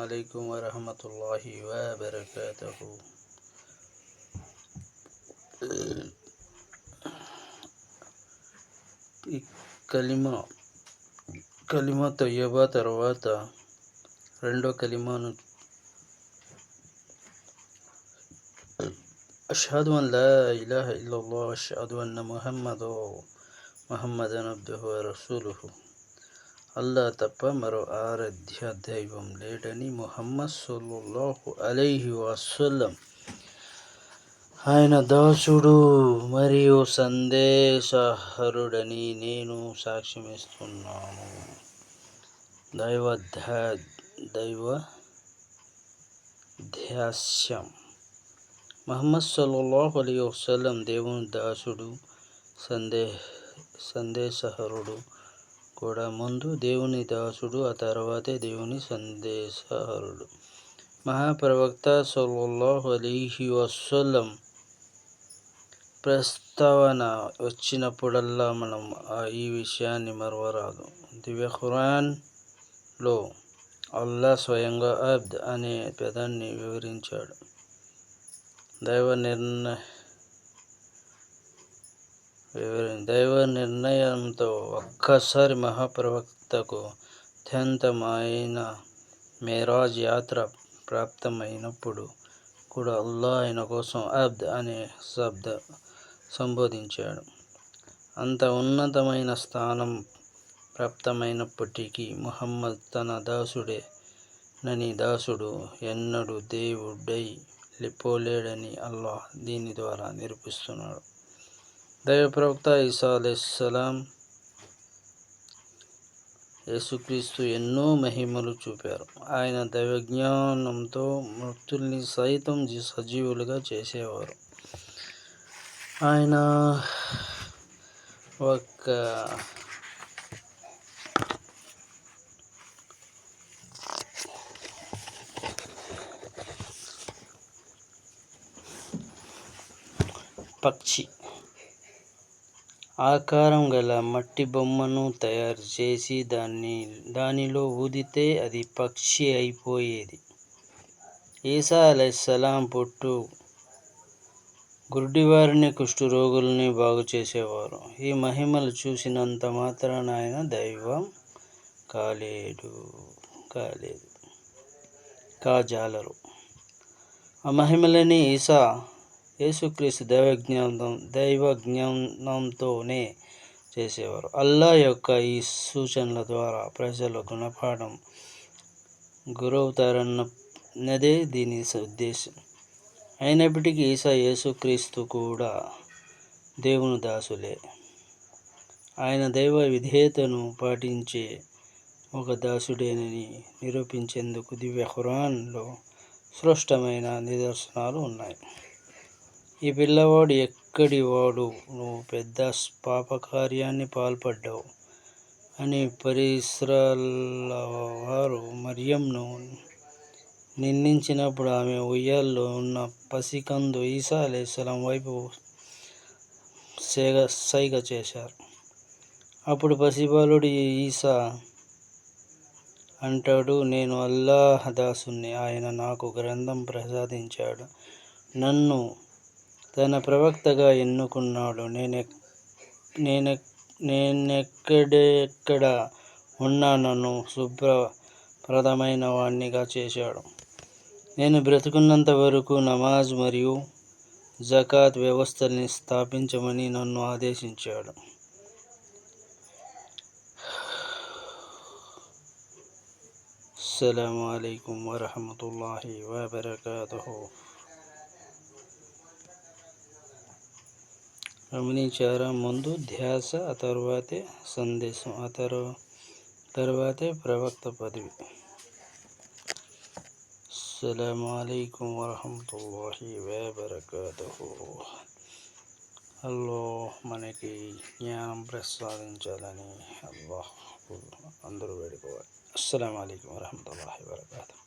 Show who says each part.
Speaker 1: عليكم ورحمة الله وبركاته ఈ కలిమ కలిమ తొయ్యబా తర్వాత రెండో కలిమాను అషహదు అన్ లా ఇలాహ ఇల్లల్లాహ్ అషహదు అన్న ముహమ్మదు ముహమ్మదన్ అబ్దుహు రసూలుహు అల్లా తప్ప మరో ఆరాధ్య దైవం లేడని ముహమ్మద్ సల్లల్లాహు అలైహి వసల్లం. ఆయన దాసుడు మరియు సందేశహరుడని నేను సాక్ష్యమిస్తున్నాను. దైవ దైవ ధ్యాస్యం మహమ్మద్ సల్లాహు అలీ వసలం దేవుని దాసుడు సందే సందేశహరుడు కూడా ముందు దేవుని దాసుడు ఆ తర్వాతే దేవుని సందేశహరుడు మహాప్రవక్త సల్లల్లాహు అలీహి వసల్లం ప్రస్తావన వచ్చినప్పుడల్లా మనం ఈ విషయాన్ని మరవరాదు. దివ్య ఖురాన్లో అల్లా స్వయంగా అబ్ద్ అనే పదాన్ని వివరించాడు. దైవ నిర్ణయ దైవ నిర్ణయంతో ఒక్కసారి మహాప్రవక్తకు అత్యంతమైన మేరాజ్ యాత్ర ప్రాప్తమైనప్పుడు కూడా అల్లా ఆయన కోసం అబ్ద్ అనే శబ్ద సంబోధించాడు. అంత ఉన్నతమైన స్థానం ప్రాప్తమైనప్పటికీ ముహమ్మద్ తన దాసుడే. నని దాసుడు ఎన్నడూ దేవుడై లిపోలేడని అల్లాహ్ దీని ద్వారా నిరూపిస్తున్నాడు. దైవ ప్రవక్త ఈసా అలెస్సలాం యేసుక్రీస్తు ఎన్నో మహిమలు చూపారు ఆయన దైవజ్ఞానంతో మృతుల్ని సైతం సజీవులుగా చేసేవారు ఆయన ఒక పక్షి ఆకారం గల మట్టి బొమ్మను తయారు చేసి దాన్ని దానిలో ఊదితే అది పక్షి అయిపోయేది. ఈసా అలైసలాం పుట్టు గుడ్డివారిని కుష్ఠరోగుల్ని బాగు చేసేవారు. ఈ మహిమలు చూసినంత మాత్రాన ఆయన దైవం కాలేడు కాలేదు. కాజాలరు. ఆ మహిమలని ఈసా యేసుక్రీస్తు దైవజ్ఞానం దైవ జ్ఞానంతోనే చేసేవారు. అల్లా యొక్క ఈ సూచనల ద్వారా ప్రజలు గుణపాఠం గురవుతారన్నదే దీని ఉద్దేశం. అయినప్పటికీ ఈసా యేసుక్రీస్తు కూడా దేవుని దాసులే. ఆయన దైవ విధేయతను పాటించే ఒక దాసుడేనని నిరూపించేందుకు దివ్య ఖురాన్లో స్పష్టమైన నిదర్శనాలు ఉన్నాయి. ఈ పిల్లవాడు ఎక్కడి వాడు? నువ్వు పెద్ద పాపకార్యాన్ని పాల్పడ్డావు అని పరిసరాల వారు మరియంను నిందించినప్పుడు ఆమె ఉయ్యాల్లో ఉన్న పసికందు ఈసా అలేస్లాం వైపు సేగ సైగ చేశారు. అప్పుడు పసిబాలుడు ఈసా అంటాడు నేను అల్లాహదాసుని ఆయన నాకు గ్రంథం ప్రసాదించాడు. నన్ను తన ప్రవక్తగా ఎన్నుకున్నాడు. నేను నేను నేనెక్కడెక్కడ ఉన్నా నన్ను శుభ్రప్రదమైన వాణ్ణిగా చేశాడు. నేను బ్రతుకున్నంత వరకు నమాజ్ మరియు జకాత్ వ్యవస్థల్ని స్థాపించమని నన్ను ఆదేశించాడు. అస్సలం అయికం వరహమతుల్లాహి వబర్కూ గమనించారా? ముందు ధ్యాస ఆ తర్వాతే సందేశం ఆ తర్వా తర్వాతే ప్రవక్త పదవి. అస్సలం అయికం వరహమూల వబర్కూ అల్లో మనకి జ్ఞానం ప్రసాదించాలని అల్లాహ్ అందరూ వేడుకోవాలి. అస్సలం అయికం వరహమూల వబర్కూ